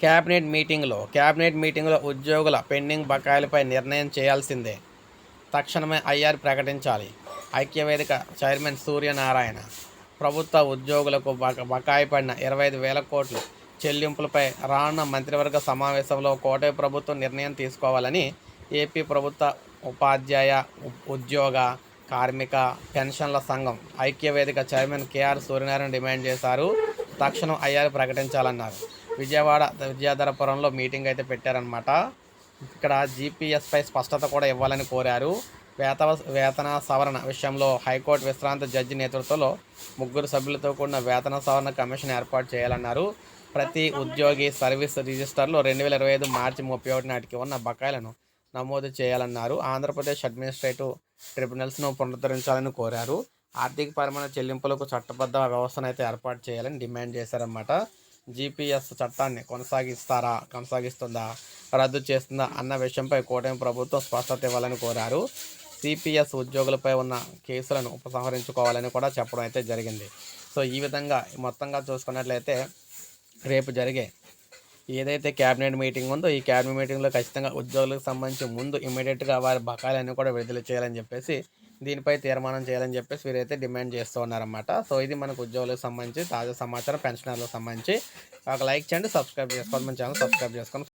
Cabinet మీటింగ్లో cabinet మీటింగ్లో ఉద్యోగుల పెండింగ్ బకాయిలపై నిర్ణయం చేయాల్సిందే. తక్షణమే ఐఆర్ ప్రకటించాలి. ఐక్యవేదిక చైర్మన్ సూర్యనారాయణ ప్రభుత్వ ఉద్యోగులకు బక బకాయి పడిన ఇరవై ఐదు వేల కోట్లు చెల్లింపులపై రానున్న మంత్రివర్గ సమావేశంలో కోటే ప్రభుత్వం నిర్ణయం తీసుకోవాలని ఏపీ ప్రభుత్వ ఉపాధ్యాయ ఉ- ఉద్యోగ కార్మిక పెన్షన్ల సంఘం ఐక్యవేదిక చైర్మన్ కేఆర్ సూర్యనారాయణ డిమాండ్ చేశారు. తక్షణం ఐఆర్ ప్రకటించాలన్నారు. విజయవాడ విద్యాధరపురంలో మీటింగ్ అయితే పెట్టారనమాట ఇక్కడ జీపీఎస్పై స్పష్టత కూడా ఇవ్వాలని కోరారు. వేత వేతన సవరణ విషయంలో హైకోర్టు విశ్రాంత జడ్జి నేతృత్వంలో ముగ్గురు సభ్యులతో కూడిన వేతన సవరణ కమిషన్ ఏర్పాటు చేయాలన్నారు. ప్రతి ఉద్యోగి సర్వీస్ రిజిస్టర్లో రెండు వేల ఇరవై ఐదు మార్చి ముప్పై ఒకటి నాటికి ఉన్న బకాయిలను నమోదు చేయాలన్నారు. ఆంధ్రప్రదేశ్ అడ్మినిస్ట్రేటివ్ ట్రిబ్యునల్స్ను పునరుద్ధరించాలని కోరారు. ఆర్థిక పరమైన చెల్లింపులకు చట్టబద్ధ వ్యవస్థను అయితే ఏర్పాటు చేయాలని డిమాండ్ చేశారన్నమాట. జీపీఎస్ చట్టాన్ని కొనసాగిస్తారా కొనసాగిస్తుందా రద్దు చేస్తుందా అన్న విషయంపై కూటమి ప్రభుత్వం స్పష్టత ఇవ్వాలని కోరారు. సిపిఎస్ ఉద్యోగులపై ఉన్న కేసులను ఉపసంహరించుకోవాలని కూడా చెప్పడం అయితే జరిగింది. సో ఈ విధంగా మొత్తంగా చూసుకున్నట్లయితే రేపు జరిగే ఏదైతే క్యాబినెట్ మీటింగ్ ఉందో ఈ క్యాబినెట్ మీటింగ్లో ఖచ్చితంగా ఉద్యోగులకు సంబంధించి ముందు ఇమీడియట్గా వారి బకాయిలన్నీ కూడా విడుదల చేయాలని చెప్పేసి దీనిపై తీర్మానం చేయాలని చెప్పేసి వీరైతే డిమాండ్ చేస్తూ ఉన్నారన్నమాట. సో ఇది మనకు ఉద్యోగులకు సంబంధించి తాజా సమాచారం పెన్షనర్లకు సంబంధించి. ఒక లైక్ చేయండి సబ్స్క్రైబ్ చేసుకోండి మన ఛానల్ సబ్స్క్రైబ్ చేసుకొని